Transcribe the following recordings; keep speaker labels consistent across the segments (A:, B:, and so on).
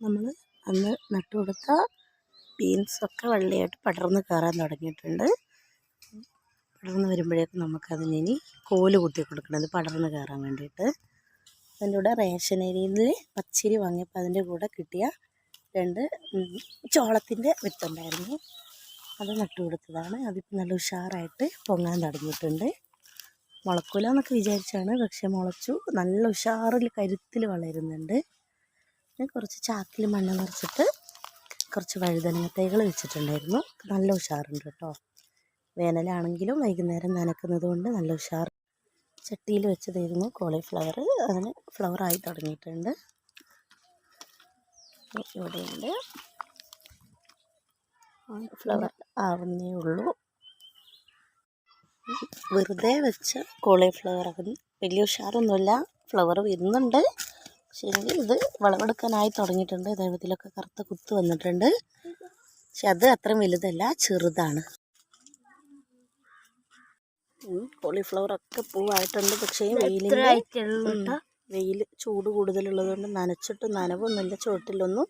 A: നമ്മൾ അന്ന് നട്ടു കൊടുത്ത ബീൻസൊക്കെ വള്ളിയായിട്ട് പടർന്ന് കയറാൻ തുടങ്ങിയിട്ടുണ്ട്. പടർന്ന് വരുമ്പോഴേക്കും നമുക്കതിന് കോൽ കുത്തി കൊടുക്കണം. പടർന്ന് കയറാൻ വേണ്ടിയിട്ട്. അതിന്റെ കൂടെ റേഷൻ ഏരിയയിൽ പച്ചരി വാങ്ങിയപ്പോൾ അതിന്റെ കൂടെ കിട്ടിയ രണ്ട് ചോളത്തിന്റെ വിത്തുണ്ടായിരുന്നു. അത് നട്ടു കൊടുത്തതാണ്. അതിപ്പോൾ നല്ല ഉഷാറായിട്ട് പൊങ്ങാൻ തുടങ്ങിയിട്ടുണ്ട്. മുളക്കൂല എന്നൊക്കെ വിചാരിച്ചാണ് പക്ഷെ മുളച്ചു. നല്ല ഉഷാറിൽ കരുത്തിൽ വളരുന്നുണ്ട്. കുറച്ച് ചാക്കിൽ മണ്ണ് നിറച്ചിട്ട് കുറച്ച് വഴുതനങ്ങ തൈകൾ വെച്ചിട്ടുണ്ടായിരുന്നു. നല്ല ഉഷാറുണ്ട് കേട്ടോ. വേനലാണെങ്കിലും വൈകുന്നേരം നനക്കുന്നത് കൊണ്ട് നല്ല ഉഷാർ ചട്ടിയിൽ വെച്ചതായിരുന്നു കോളിഫ്ലവർ അതിന് ഫ്ലവറായി തുടങ്ങിയിട്ടുണ്ട്. ഇവിടെയുണ്ട്. ഫ്ലവർ ആവുന്നേ ഉള്ളൂ. വെറുതെ വെച്ച കോളിഫ്ലവർ ആകുന്നു വലിയ ഉഷാറൊന്നുമില്ല. ഫ്ലവർ വരുന്നുണ്ട്. പക്ഷേ എങ്കിൽ ഇത് വിളവെടുക്കാനായി തുടങ്ങിയിട്ടുണ്ട്. ദൈവത്തിലൊക്കെ കറുത്ത കുത്ത് വന്നിട്ടുണ്ട്. പക്ഷെ അത് അത്രയും വലുതല്ല ചെറുതാണ്. കോളിഫ്ലവർ ഒക്കെ പൂവായിട്ടുണ്ട്. പക്ഷേ വെയിലിന്റെ വെയിൽ ചൂട് കൂടുതലുള്ളത് കൊണ്ട് നനച്ചിട്ട് നനവൊന്നുമില്ല ചുവട്ടിലൊന്നും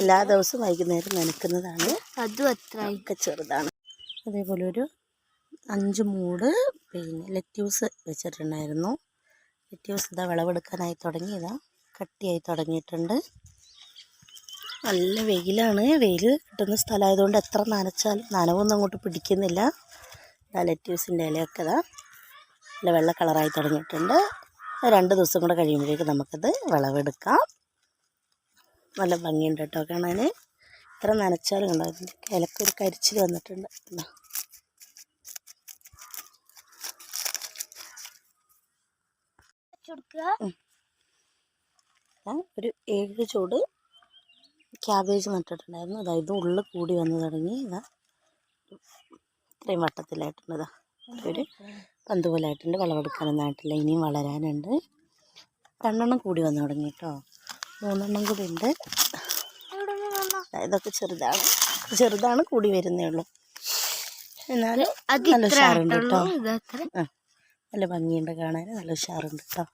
A: എല്ലാ ദിവസവും വൈകുന്നേരം നനക്കുന്നതാണ്.
B: അതും അത്ര
A: ഒക്കെ ചെറുതാണ്. അതേപോലെ ഒരു അഞ്ച് മൂട് പിന്നെ ലെറ്റ്യൂസ് വെച്ചിട്ടുണ്ടായിരുന്നു. ലെറ്റ്യൂസ് ഇതാ വിളവെടുക്കാനായി തുടങ്ങിയതാ. കട്ടിയായി തുടങ്ങിയിട്ടുണ്ട്. നല്ല വെയിലാണ്. വെയിൽ കിട്ടുന്ന സ്ഥലമായതുകൊണ്ട് എത്ര നനച്ചാലും നനവൊന്നും അങ്ങോട്ട് പിടിക്കുന്നില്ല. ലെറ്റ്യൂസിന്റെ ഇലയൊക്കെ ഇതാ. നല്ല വെള്ള കളറായി തുടങ്ങിയിട്ടുണ്ട്. രണ്ട് ദിവസം കൂടെ കഴിയുമ്പോഴേക്ക് നമുക്കത് വിളവെടുക്കാം. നല്ല ഭംഗിയുണ്ട് കേട്ടോ കാണാൻ എത്ര നനച്ചാലും കണ്ടോ ഇലക്ക് ഇലക്കൊരു കരിച്ചിൽ വന്നിട്ടുണ്ട്.
B: കൊടുക്കുക.
A: ഞാൻ ഒരു ഏഴ് ചൂട് ക്യാബേജ് നട്ടിട്ടുണ്ടായിരുന്നു. ഇതാ ഇത് ഉള്ളിൽ കൂടി വന്ന് തുടങ്ങി. ഇതാ ഇത്രയും വട്ടത്തിലായിട്ടുണ്ട്. ഇതാ ഒരു പന്ത് പോലെ ആയിട്ടുണ്ട്. വിളവെടുക്കാനൊന്നും ആയിട്ടില്ല. ഇനിയും വളരാനുണ്ട്. രണ്ടെണ്ണം കൂടി വന്ന് തുടങ്ങി കേട്ടോ മൂന്നെണ്ണം കൂടി ഉണ്ട്. ഇതൊക്കെ ചെറുതാണ്. ചെറുതാണ് കൂടി വരുന്നേ ഉള്ളൂ. എന്നാലും നല്ല ഉഷാറുണ്ട് കേട്ടോ നല്ല ഭംഗിയുണ്ട് കാണാൻ. നല്ല ഉഷാറുണ്ട് കേട്ടോ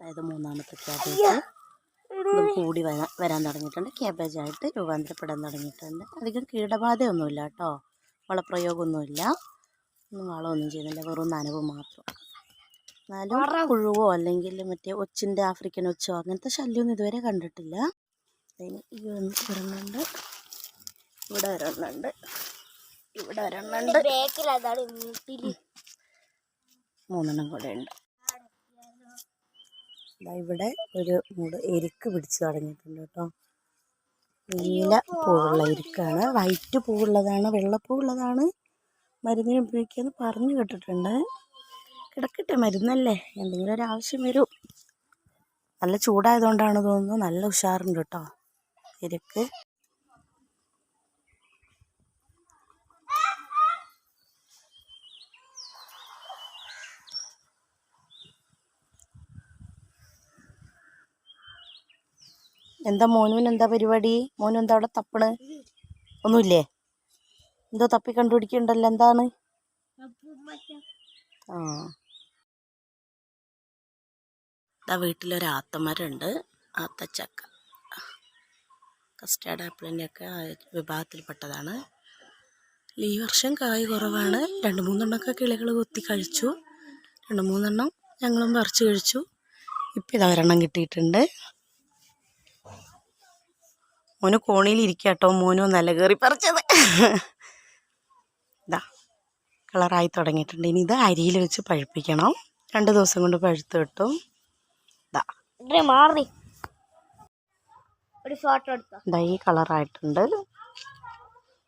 A: അതായത് മൂന്നാമത്തെ ക്യാബേജ് ഇതും കൂടി വരാൻ വരാൻ തുടങ്ങിയിട്ടുണ്ട്. ക്യാബേജായിട്ട് രൂപാന്തരപ്പെടാൻ തുടങ്ങിയിട്ടുണ്ട്. അധികം കീടബാധയൊന്നുമില്ല കേട്ടോ. വളപ്രയോഗമൊന്നുമില്ല. ഒന്നും വളമൊന്നും ചെയ്യുന്നില്ല. വെറും നനവ് മാത്രം. എന്നാലും പുഴുവോ അല്ലെങ്കിൽ മറ്റേ ഒച്ചിന്റെ ആഫ്രിക്കൻ ഒച്ചോ അങ്ങനത്തെ ശല്യമൊന്നും ഇതുവരെ കണ്ടിട്ടില്ല. അതിന് ഈ ഒന്ന് വരുന്നുണ്ട് ഇവിടെ ഒരെണ്ണമുണ്ട് ഇവിടെ
B: വീട്ടിൽ
A: മൂന്നെണ്ണം കൂടെ ഉണ്ട്. ഇവിടെ ഒരു മൂട് എരിക്ക് പിടിച്ച് തുടങ്ങിയിട്ടുണ്ട് കേട്ടോ. നീല പൂവുള്ള എരിക്കാണ്. വൈറ്റ് പൂവുള്ളതാണ് വെള്ളപ്പൂവുള്ളതാണ്. മരുന്നിന് ഉപയോഗിക്കാമെന്ന് പറഞ്ഞു കേട്ടിട്ടുണ്ട്. കിടക്കട്ടെ മരുന്നല്ലേ? എന്തെങ്കിലും ഒരു ആവശ്യം വരും. നല്ല ചൂടായതുകൊണ്ടാണ് തോന്നുന്നു. നല്ല ഉഷാറുണ്ട് കേട്ടോ എരിക്ക്. എന്താ മോനുവിന് എന്താ പരിപാടി? മോനു എന്താ അവിടെ തപ്പണ്? ഒന്നുമില്ലേ? എന്തോ തപ്പി കണ്ടുപിടിക്കണ്ടല്ലോ എന്താണ്? ആ. ഇതാ വീട്ടിലൊരു ആത്തമരമുണ്ട് ആത്തച്ചക്ക. കസ്റ്റാർഡ് ആപ്പിളിന്റെ ഒക്കെ വിഭാഗത്തിൽപ്പെട്ടതാണ്. ഈ വർഷം കായ് കുറവാണ്. രണ്ട് മൂന്നെണ്ണമൊക്കെ കിളികൾ കൊത്തി കഴിച്ചു. രണ്ട് മൂന്നെണ്ണം ഞങ്ങളും പറിച്ച് കഴിച്ചു. ഇപ്പം ഇതാ ഒരെണ്ണം കിട്ടിയിട്ടുണ്ട്. മോന് കോണിയിൽ ഇരിക്കാട്ടോ മോനു നല്ല കയറി പറിച്ചത്. ഇതാ കളറായി തുടങ്ങിയിട്ടുണ്ട്. ഇനി ഇത് അരിയിൽ വെച്ച് പഴുപ്പിക്കണം. രണ്ട് ദിവസം കൊണ്ട് പഴുത്ത് കിട്ടും. ഇതാ
B: മാറി. ഒരു ഫോട്ടോ എടുത്തോ?
A: ഇതാ ഈ കളറായിട്ടുണ്ട്.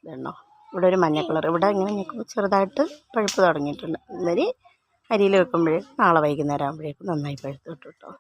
A: ഇതെണ്ണോ. ഇവിടെ ഒരു മഞ്ഞ കളർ. ഇവിടെ ഇങ്ങനെ ഞെക്കുമ്പോൾ ചെറുതായിട്ട് പഴുപ്പ് തുടങ്ങിയിട്ടുണ്ട്. ഇന്നലെ അരിയിൽ വെക്കുമ്പോഴേക്കും നാളെ വൈകുന്നേരം ആകുമ്പോഴേക്കും നന്നായി പഴുത്ത് കിട്ടും കേട്ടോ